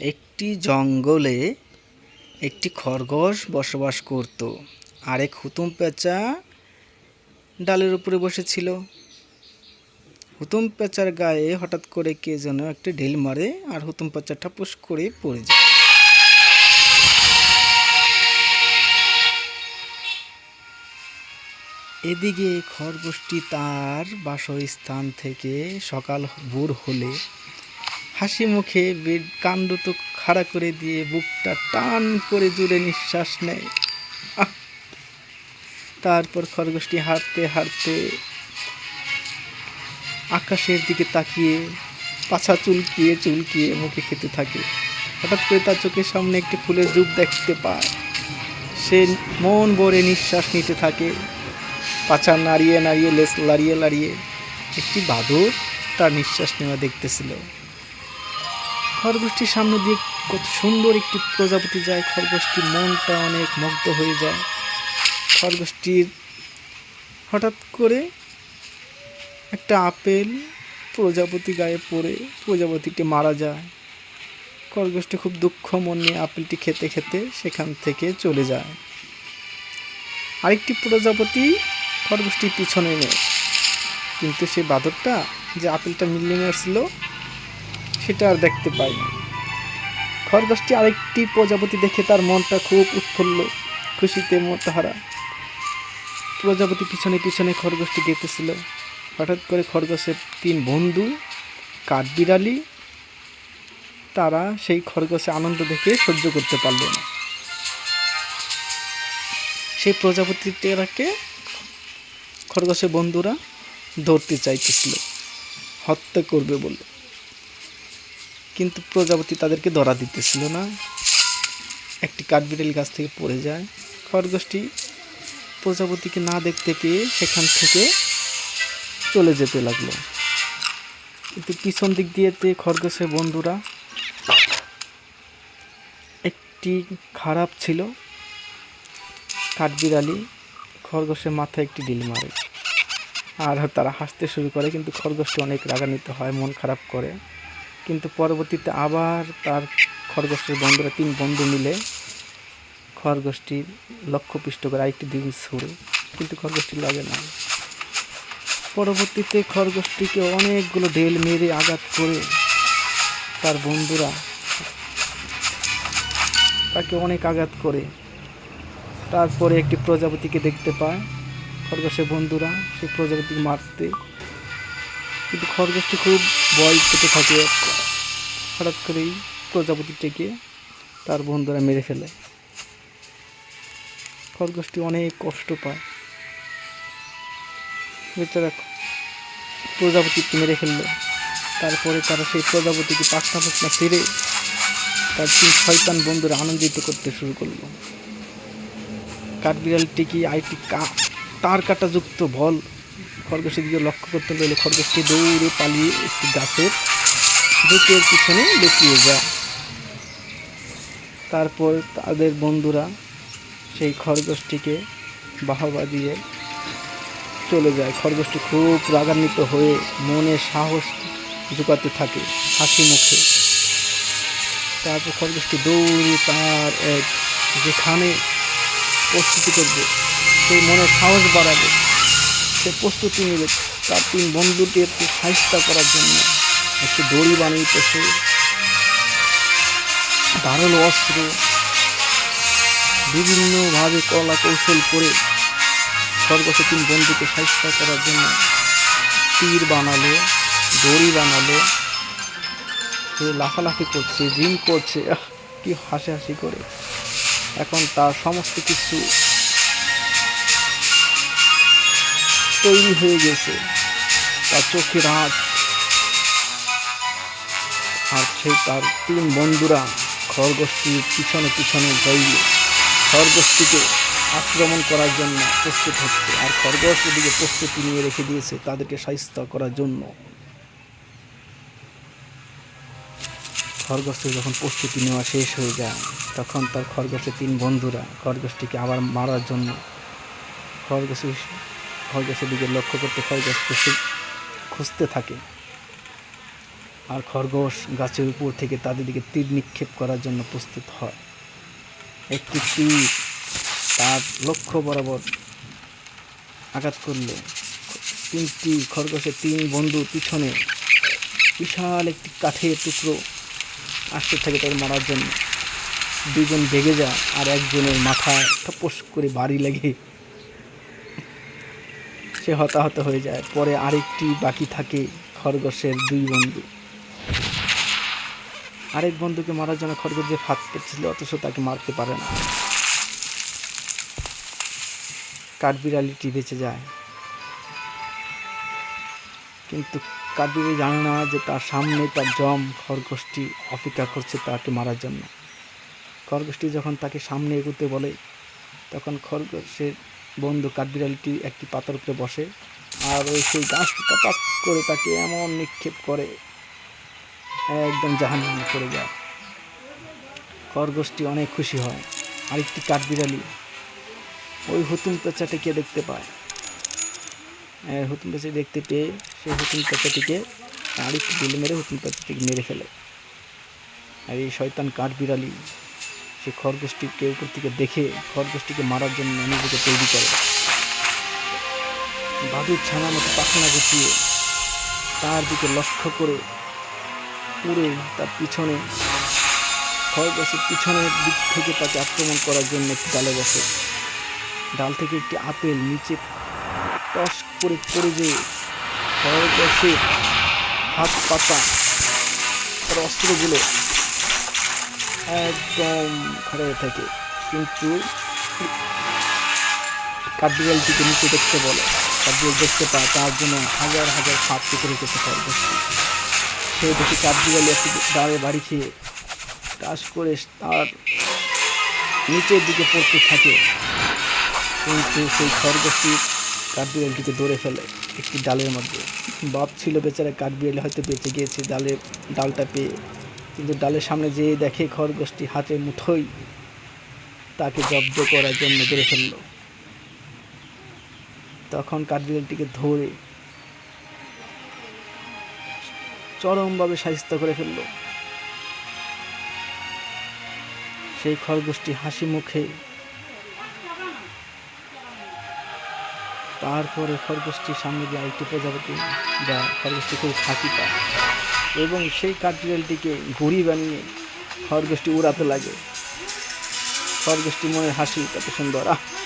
একটি জঙ্গলে একটি খরগোশ বসবাস করত। আরেক হুতুম পেঁচা ডালের উপরে বসেছিল। হুতুম পেঁচার গায়ে হঠাৎ করে কে যেন একটা ঢিল মারে আর হুতুম পেঁচা ঠাপুস করে পড়ে যায়। এদিকে খরগোশটি তার বাসস্থান থেকে সকাল ভোর হলে হাসি মুখে বেড কাণ্ড তো খাড়া করে দিয়ে বুকটা টান করে জুড়ে নিঃশ্বাস নেয়। তারপর খরগোশটি হাঁটতে হাঁটতে আকাশের দিকে তাকিয়ে পাছা চুলকিয়ে চুলকিয়ে মুখে খেতে থাকে। হঠাৎ করে তার চোখের সামনে একটি ফুলের রূপ দেখতে পায়। সে মন ভরে নিঃশ্বাস নিতে থাকে। পাছা নাড়িয়ে নাড়িয়ে লেস, লাড়িয়ে লাড়িয়ে একটি বাদর তার নিঃশ্বাস নেওয়া দেখতেছিল। খরগোশটির সামনে দিয়ে কত সুন্দর একটি প্রজাপতি যায়, খরগোশটির মনটা অনেক মুগ্ধ হয়ে যায়। খরগোশটির হঠাৎ করে একটা আপেল প্রজাপতি গায়ে পড়ে, প্রজাপতিটি মারা যায়। খরগোশটি খুব দুঃখ মন নিয়ে আপেলটি খেতে খেতে সেখান থেকে চলে যায়। আরেকটি প্রজাপতি খরগোশটির পিছনে নেয়। কিন্তু সে বাদরটা যে আপেলটা মিলিয়ে আসছিল সেটা আর দেখতে পাই না। খরগোশটি আরেকটি প্রজাপতি দেখে তার মনটা খুব উৎফুল্ল, খুশিতে মতাহারা প্রজাপতি পিছনে পিছনে খরগোশটি গেতেছিল। হঠাৎ করে খরগোশের তিন বন্ধু, কাঠবিড়ালি, তারা সেই খরগোশে আনন্দ দেখে সহ্য করতে পারল না। সেই প্রজাপতিটাকে খরগোশের বন্ধুরা ধরতে চাইতেছিল। হত্যা করবে বলে। কিন্তু প্রজাপতি তাদেরকে ধরা দিতেছিল না। একটি কাঠবিড়াল গাছ থেকে পড়ে যায়। খরগোশটি প্রজাপতিকে না দেখতে পেয়ে সেখান থেকে চলে যেতে লাগল। কিন্তু পিছন দিক দিয়েতে খরগোশের বন্ধুরা একটি খারাপ ছিল। কাঠবিড়ালি খরগোশের মাথায় একটি ডিল মারে আর তারা হাসতে শুরু করে, কিন্তু খরগোশটি অনেক রাগান্বিত হয়, মন খারাপ করে। কিন্তু পরবর্তীতে আবার তার খরগোশের বন্ধুরা তিন বন্ধু মিলে খরগোশটির লক্ষ্যপিষ্ট করে আরেকটি ডিল ছুড়ে। কিন্তু খরগোশটি লাগে না। পরবর্তীতে খরগোশটিকে অনেকগুলো ঢেল মেরে আঘাত করে তার বন্ধুরা তাকে অনেক আঘাত করে। তারপরে একটি প্রজাপতিকে দেখতে পায় খরগোশের বন্ধুরা। সেই প্রজাপতিকে মারতে। কিন্তু খরগোশটি খুব ভয় পেতে থাকে। হঠাৎ করেই প্রজাপতিটিকে তার বন্ধুরা মেরে ফেলে। খরগোশটি অনেক কষ্ট পায়। বেচারা প্রজাপতিকে মেরে ফেলল। তারপরে তারা সেই প্রজাপতিকে পাখনা পাখনা ছেড়ে তার তিন শয়তান বন্ধুরা আনন্দিত করতে শুরু করল। কাঠবিড়ালটিকে আইটি কা, তার কাটাযুক্ত বল খরগোশের দিকে লক্ষ্য করতে গেলে খরগোশটি দৌড়ে পালিয়ে একটি গাছের বুকের পিছনে লুকিয়ে যায়। তারপর তাদের বন্ধুরা সেই খরগোশটিকে বাহবা দিয়ে চলে যায়। খরগোশটি খুব রাগান্বিত হয়ে মনে সাহস জোগাতে থাকে হাসি মুখে। তারপর খরগোশটি দৌড়ে তার এক যেখানে প্রস্তুতি করবে, সেই মনে সাহস বাড়াবে। সে প্রস্তুতি নেবে তার তিন বন্ধুটিকে সাহিত্য করার জন্য। একটি দড়ি বানিয়েছে। ধারালো অস্ত্র। বিভিন্নভাবে কলা কৌশল করে খরগোশে তিন বন্ধুকে সাহিত্য করার জন্য তীর বানালো, দড়ি বানালো। লাফালাফি করছে, জিম করছে। কি হাসি হাসি করে। এখন তার সমস্ত কিছু তৈরি হয়ে গেছে। তার চোখের হাত আর সেই তার তিন বন্ধুরা খরগোশটির পিছনে পিছনে যাইয়ে খরগোশটিকে আক্রমণ করার জন্য প্রস্তুত হচ্ছে। আর খরগোশ এদিকে প্রস্তুতি নিয়ে রেখে দিয়েছে তাদেরকে সাহিত্য করার জন্য। খরগোশের যখন প্রস্তুতি নেওয়া শেষ হয়ে যায়, তখন তার খরগোশের তিন বন্ধুরা খরগোশটিকে আবার মারার জন্য খরগোশের খরগোশের দিকে লক্ষ্য করতে খরগোশকে সে খুঁজতে থাকে। আর খরগোশ গাছের উপর থেকে তাদের দিকে তীর নিক্ষেপ করার জন্য প্রস্তুত হয়। একটি তীর তার লক্ষ্য বরাবর আঘাত করলে। তিনটি খরগোশের তিন বন্ধু পিছনে বিশাল একটি কাঠের টুকরো আসতে থাকে তাদের মারার জন্য। দুজন ভেগে যায় আর একজনের মাথায় টপস করে বাড়ি লেগে। সে হতাহত হয়ে যায়। পরে আরেকটি বাকি থাকে খরগোশের দুই বন্ধু। আরেক বন্ধুকে মারার জন্য খরগোশ যে ফাঁদ পেয়েছিল অথচ তাকে মারতে পারে না। কাঠবিড়ালিটি বেঁচে যায়। কিন্তু কাঠবিড়ালি জানে না যে তার সামনে তার জম খরগোশটি অপেক্ষা করছে তাকে মারার জন্য। খরগোশটি যখন তাকে সামনে এগোতে বলে, তখন খরগোশের বন্ধু কাঠবিড়ালিটি একটি পাতার উপরে বসে, আর ওই সেই গাছটা পাক করে তাকে এমন নিক্ষেপ করে একদম জাহান নামে পড়ে যায়। খরগোশটি অনেক খুশি হয়। আরেকটি কাঠবিড়ালি ওই হুতুম পেঁচাটিকে দেখতে পায়। হুতুম পেঁচা দেখতে পেয়ে সে হুতুম পেঁচাটিকে আরেকটি গুলি মেরে হুতুম পেঁচাটিকে মেরে ফেলে। আর এই শয়তান কাঠবিড়ালি, সে খরগোশটিকে উপর থেকে দেখে খরগোশটিকে মারার জন্য নিজেকে তৈরি করে। বাদুর ছানা মতো পাখনা গুছিয়ে তার দিকে লক্ষ্য করে উড়ে তার পিছনে খরগোশের পিছনের দিক থেকে তাকে আক্রমণ করার জন্য একটি ডালে বসে। ডাল থেকে একটি আপেল নিচে টস করে পড়ে যে খরগোশের হাত পাতা তার অস্ত্রগুলো একদম খাড়া থাকে। কিন্তু কাঠবিড়ালটিকে নিচে দেখতে বলে, কাঠবিড়াল দেখতে পায় তার জন্য হাজার হাজার সাপ পেতে রেখেছে খরগোশটি সে দেখি কাঠবিড়ালি একটি ডালে বাড়ি খেয়ে টাস করে তার নিচের দিকে পড়তে থাকে। কিন্তু সেই খরগোশটি কাঠবিড়ালটিকে ধরে ফেলে একটি ডালের মধ্যে। বাপ ছিল বেচারা কাঠবিড়ালি হয়তো বেঁচে গিয়েছে ডালের, ডালটা পেয়ে। কিন্তু ডালের সামনে যেয়ে দেখে খরগোশটি হাতে মুঠোই তাকে জব্দ করার জন্য ধরে ফেলল। তখন কাঠবিড়ালটিকে ধরে চরমভাবে সাহিত্য করে ফেলল। সেই খরগোশটি হাসি মুখে তারপরে খরগোশটির সামনে দিয়ে আরেকটি প্রজাপতি, যা খরগোশটি খুব হাসি পায় এবং সেই কাঠবিড়ালটিকে ঘুড়ি বানিয়ে খরগোশটি উড়াতে লাগে। খরগোশটি মনে হাসি, কত সুন্দর, আহ!